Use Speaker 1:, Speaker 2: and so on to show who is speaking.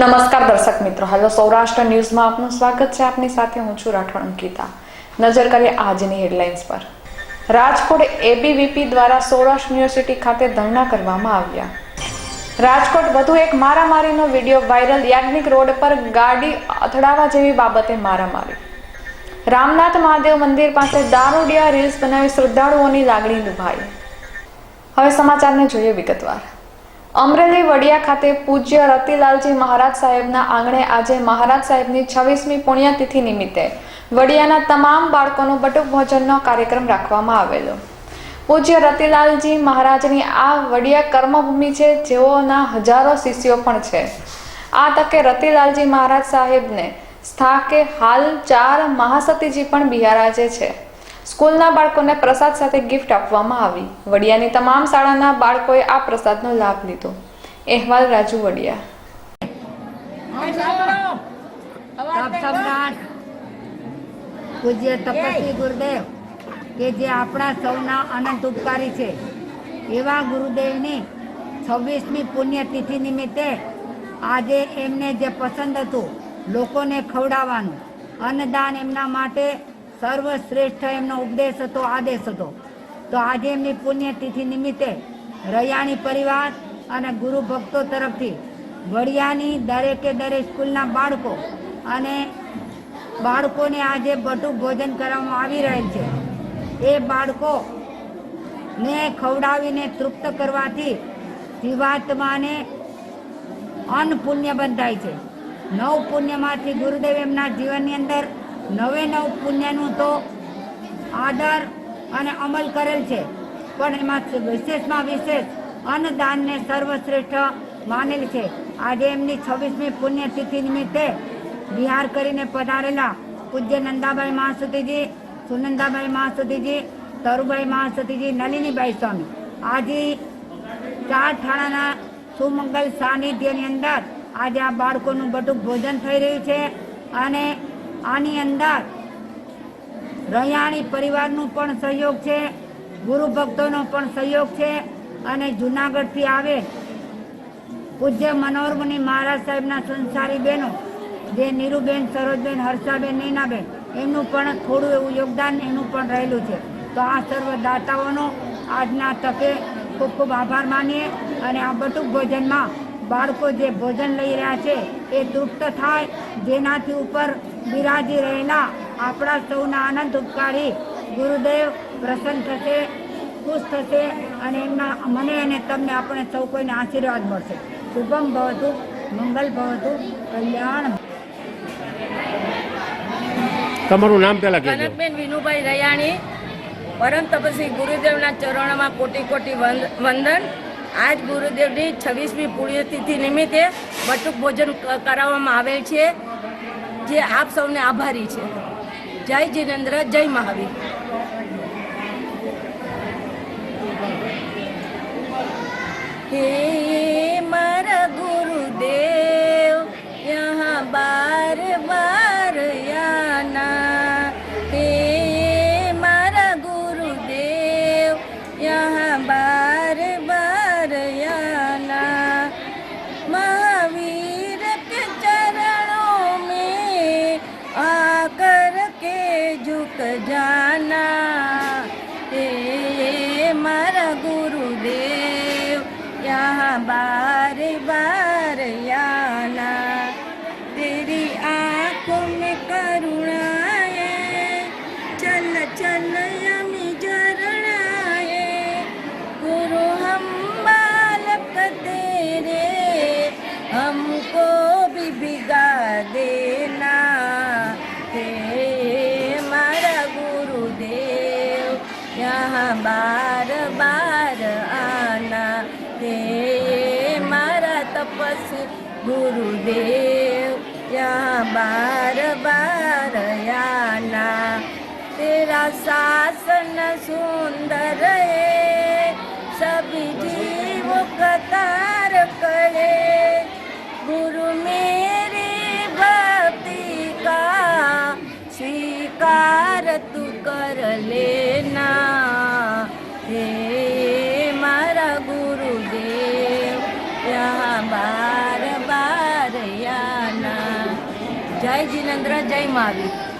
Speaker 1: નમસ્કાર દર્શક મિત્રો. હેલો સૌરાષ્ટ્ર ન્યૂઝમાં આપનું સ્વાગત છે. આપની સાથે હું છું રાઠોડ અંકિતા. નજર કરીએ આજની હેડલાઇન્સ પર. રાજકોટ એબીવીપી દ્વારા સૌરાષ્ટ્ર યુનિવર્સિટી ખાતે ધરણા કરવામાં આવ્યા. રાજકોટ વધુ એક મારામારીનો વીડિયો વાયરલ યાજ્ઞિક રોડ પર ગાડી અથડાવા જેવી બાબતે મારામારી. રામનાથ મહાદેવ મંદિર પાસે દારૂડિયા રીલ્સ બનાવી શ્રદ્ધાળુઓની લાગણી દુભાઈ હવે સમાચારને જોઈએ વિગતવાર. અમરેલી વડિયા ખાતે પૂજ્ય રતિલાલજી મહારાજ સાહેબના આંગણે આજે મહારાજ સાહેબની છવ્વીસમી પુણ્યતિથિ નિમિત્તે વડિયાના તમામ બાળકોનો બટુક ભોજનનો કાર્યક્રમ રાખવામાં આવેલો. પૂજ્ય રતિલાલજી મહારાજની આ વડિયા કર્મભૂમિ છે, જેઓના હજારો શિષ્યો પણ છે. આ તકે રતિલાલજી મહારાજ સાહેબને સ્થાકે હાલ ચાર મહાસતીજી પણ બિહારાજે છે. સ્કૂલના બાળકોને પ્રસાદ સાથે ગિફ્ટ આપવામાં આવી. વડિયાની તમામ શાળાના બાળકોએ આ પ્રસાદનો લાભ લીધો. અહેવાલ રાજુ વડિયા.
Speaker 2: પૂજ્ય તપસ્વી ગુરુદેવ કે જે આપણા સૌના અનંત ઉપકારી છે. એવા ગુરુદેવની છવ્વીસમી પુણ્યતિથિ નિમિત્તે આજે એમને જે પસંદ હતું લોકોને ખવડાવવાનું અન્નદાન એમના માટે સર્વશ્રેષ્ઠ એમનો ઉપદેશ હતો, આદેશ હતો. તો આજે એમની પુણ્યતિથિ નિમિત્તે રૈયાણી પરિવાર અને ગુરુ ભક્તો તરફથી વડિયાની દરેકે દરેક સ્કૂલના બાળકો અને બાળકોને આજે બટુક ભોજન કરવામાં આવી રહેલ છે. એ બાળકો ને ખવડાવીને તૃપ્ત કરવાથી જીવાત્માને અન્ન પુણ્ય બંધાય છે. નવ પુણ્યમાંથી ગુરુદેવ એમના જીવનની અંદર નવે નવ પુણ્યનું તો આદર અને અમલ કરેલ છે. પણ એમાં વિશેષમાં વિશેષ અન્નદાનને સર્વશ્રેષ્ઠ માનેલ છે. આજે એમની છવ્વીસમી પુણ્યતિથિ નિમિત્તે બિહાર કરીને પધારેલા પૂજ્ય નંદાભાઈ મહાસુતીજી સુનંદાભાઈ મહાસુતીજી તરુભાઈ મહાસુતીજી નલિનીભાઈ સ્વામી. આજે ચાર થાણાના સુમંગલ સાનિધ્યની અંદર આજે આ બાળકોનું બધું ભોજન થઈ રહ્યું છે અને આની અંદર રહ્યાણી પરિવારનું પણ સહયોગ છે, ગુરુ ભક્તોનો પણ સહયોગ છે અને જુનાગઢથી આવે પૂજ્ય મનોરમની મહારાજ સાહેબના સંસારી બહેનો જે નીરુબેન, સરોજબેન, હર્ષાબેન, નીનાબેન, એમનું પણ થોડું એવું યોગદાન એનું પણ રહેલું છે. તો આ સર્વ દાતાઓનો આજના તકે ખૂબ ખૂબ આભાર માનીએ અને આ બટુક ભોજનમાં બાળકો જે ભોજન લઈ રહ્યા છે એ તૃપ્ત થાય, જેનાથી ઉપર બિરાજી રહેલા આપણા સૌના આનંદ ઉપકારી ગુરુદેવ પ્રસન્ન થશે ખુશ થશે અને એમના મને અને તમને આપણે સૌ કોઈને આશીર્વાદ મળશે. શુભમ ભવતુ મંગલ ભવતુ કલ્યાણ
Speaker 3: તમારું નામ પેલા
Speaker 4: કનકબેન વિનુભાઈ રયાણી. પરમ તપસ્વી ગુરુદેવના ચરણોમાં કોટી કોટી વંદ- વંદન. આજ ગુરુદેવની છવ્વીસમી પુણ્યતિથિ નિમિત્તે બટુક ભોજન કરાવવામાં આવેલ છે. જે આપ સૌને આભારી છે. જય જીનેન્દ્ર જય મહાવીર. હે जाना हे मारा गुरुदेव यहाँ बार बार आना तेरी आंखों में करुणा है चल चल यमी झरणाए गुरु हम बालक तेरे हमको भी भिगा देना यहाँ बार बार आना हे मारा तपस्वी गुरुदेव यहाँ बार बार आना तेरा शासन सुंदर है ગુરુદેવ ત્યાં બાર બાર યાના. જય જીનેન્દ્ર જય મહાવીર.